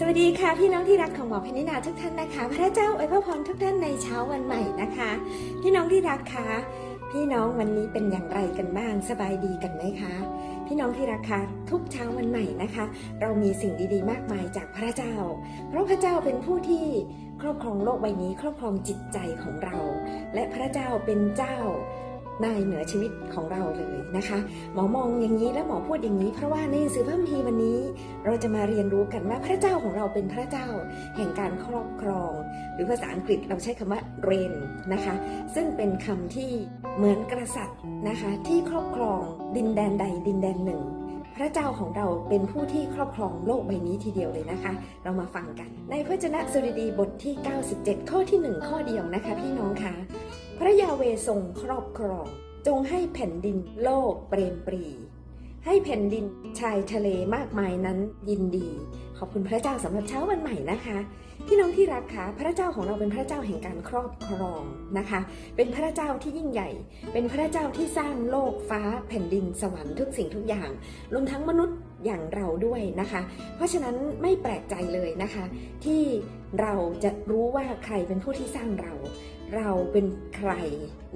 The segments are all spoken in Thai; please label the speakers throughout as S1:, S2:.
S1: สวัสดีค่ะพี่น้องที่รักของหมอพนินาทุกท่านนะคะ พระเจ้าอวยพระพรทุกท่านในเช้าวันใหม่นะคะ พี่น้องที่รักคะพี่น้องวันนี้เป็นอย่างไรกันบ้างสบายดีกันไหมคะ พี่น้องที่รักคะทุกเช้าวันใหม่นะคะ เรามีสิ่งดีๆ มากมายจากพระเจ้า เพราะพระเจ้าเป็นผู้ที่ครอบครองโลกใบนี้ ครอบครองจิตใจของเรา และพระเจ้าเป็นเจ้า นายเหนือชีวิตของเราเลยนะคะ หมอมองอย่างนี้และหมอพูดอย่างนี้ เพราะว่าในหนังสือพระคัมภีร์วันนี้ เราจะมาเรียนรู้กันว่าพระเจ้าของเราเป็นพระเจ้า แห่งการครอบครอง หรือภาษาอังกฤษเราใช้คำว่า reign นะคะ ซึ่งเป็นคำที่เหมือนกษัตริย์นะคะ ที่ครอบครองดินแดนใดดินแดนหนึ่ง พระเจ้าของเราเป็นผู้ที่ครอบครองโลกใบนี้ทีเดียวเลยนะคะ เรามาฟังกัน ในพระชนะสุรดีบทที่ 97 ข้อที่ 1 ข้อเดียวนะคะ พี่น้องคะ พระยาเวทรงครอบครอง จงให้แผ่นดินโลกเปรมปรี ให้แผ่นดินชายทะเลมากมายนั้นยินดี ขอบคุณพระเจ้าสำหรับเช้าวันใหม่นะคะ พี่น้องที่รักคะพระเจ้าของเราเป็นพระเจ้าแห่งการครอบครองนะคะ เป็นพระเจ้าที่ยิ่งใหญ่ เป็นพระเจ้าที่สร้างโลกฟ้าแผ่นดินสวรรค์ทุกสิ่งทุกอย่างรวมทั้งมนุษย์อย่างเราด้วยนะคะ เพราะฉะนั้นไม่แปลกใจเลยนะคะ ที่เราจะรู้ว่าใครเป็นผู้ที่สร้างเรา เราเป็นใคร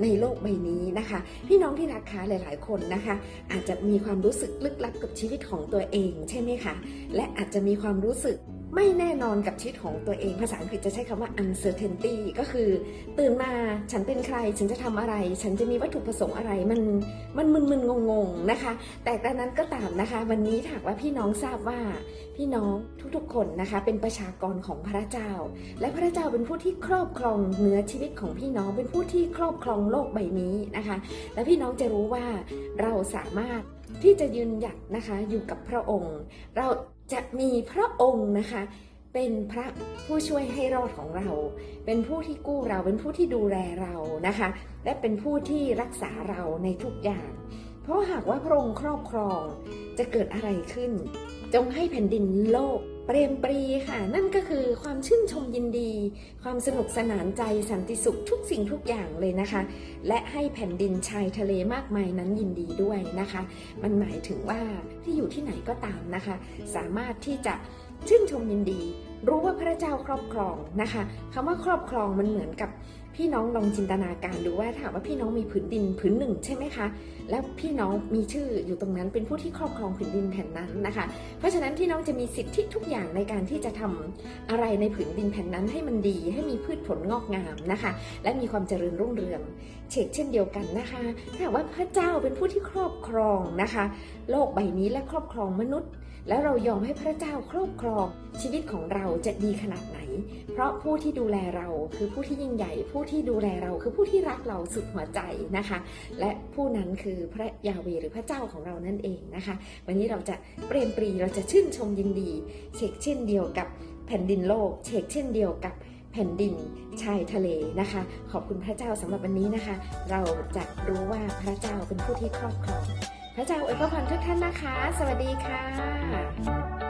S1: ในโลกใบนี้นะคะ พี่น้องที่รักคะหลาย ๆ คนนะคะ อาจจะมีความรู้สึกลึกลับกับชีวิตของตัวเองใช่ไหมคะและอาจจะมีความรู้สึก ไม่แน่นอนกับชีวิตของตัวเอง ภาษาอังกฤษจะใช้คำว่า uncertainty ก็คือ ตื่นมาฉันเป็นใคร ฉันจะทำอะไร ฉันจะมีวัตถุประสงค์อะไร มันมันมึนมึนงงงๆนะคะ แต่กระนั้นก็ตามนะคะ วันนี้ถากว่าพี่น้องทราบว่า พี่น้องทุกๆคนนะคะ เป็นประชากรของพระเจ้า และพระเจ้าเป็นผู้ที่ครอบครองเนื้อชีวิตของพี่น้อง เป็นผู้ที่ครอบครองโลกใบนี้นะคะ และพี่น้องจะรู้ว่าเราสามารถที่จะยืนหยัดนะคะอยู่กับพระองค์ เรา จะมีพระองค์นะคะ เป็นพระผู้ช่วยให้รอดของเรา เป็นผู้ที่กู้เรา เป็นผู้ที่ดูแลเรานะคะ และเป็นผู้ที่รักษาเราในทุกอย่าง เพราะหากว่าพระองค์ครอบครองจะเกิดอะไรขึ้น จงให้แผ่นดินโลก เปรมปรีค่ะ นั่นก็คือความชื่นชมยินดี ความสนุกสนานใจสันติสุขทุกสิ่งทุกอย่างเลยนะคะ และให้แผ่นดินชายทะเลมากมายนั้นยินดีด้วยนะคะ มันหมายถึงว่าที่อยู่ที่ไหนก็ตามนะคะ สามารถที่จะชื่นชมยินดี รู้ว่าพระเจ้าครอบครองนะคะคำว่าครอบครองมันเหมือนกับพี่น้องลองจินตนาการดูว่าถามว่าพี่น้องมีผืนดินผืนหนึ่งใช่ไหมคะ แล้วพี่น้องมีชื่ออยู่ตรงนั้นเป็นผู้ที่ครอบครองผืนดินแผ่นนั้นนะคะ เพราะฉะนั้นพี่น้องจะมีสิทธิทุกอย่างในการที่จะทำอะไรในผืนดินแผ่นนั้นให้มันดี ให้มีพืชผลงอกงามนะคะ และมีความเจริญรุ่งเรืองเชกเช่นเดียวกันนะคะถ้าว่าพระเจ้าเป็นผู้ที่ครอบครองนะคะ โลกใบนี้และครอบครองมนุษย์ แล้วเรายอมให้พระเจ้าครอบครองชีวิตของเราจะดีขนาดไหน เพราะผู้ที่ดูแลเราคือผู้ที่ยิ่งใหญ่ผูู้้ที่ดูแลเราคือผู้ที่รักเราสุดหัวใจนะคะ และผู้นั้นคือพระยาเวหรือพระเจ้าของเรานั่นเองนะคะ วันนี้เราจะเปรมปรีเราจะชื่นชมยินดีเชกเช่นเดียวกับแผ่นดินโลกเชกเช่นเดียวกับแผ่นดินชายทะเลนะคะ ขอบคุณพระเจ้าสำหรับวันนี้นะคะ เราจะรู้ว่าพระเจ้าเป็นผู้ที่ครอบครองพระเจ้าอวยพรทุกท่านนะคะ สวัสดีค่ะ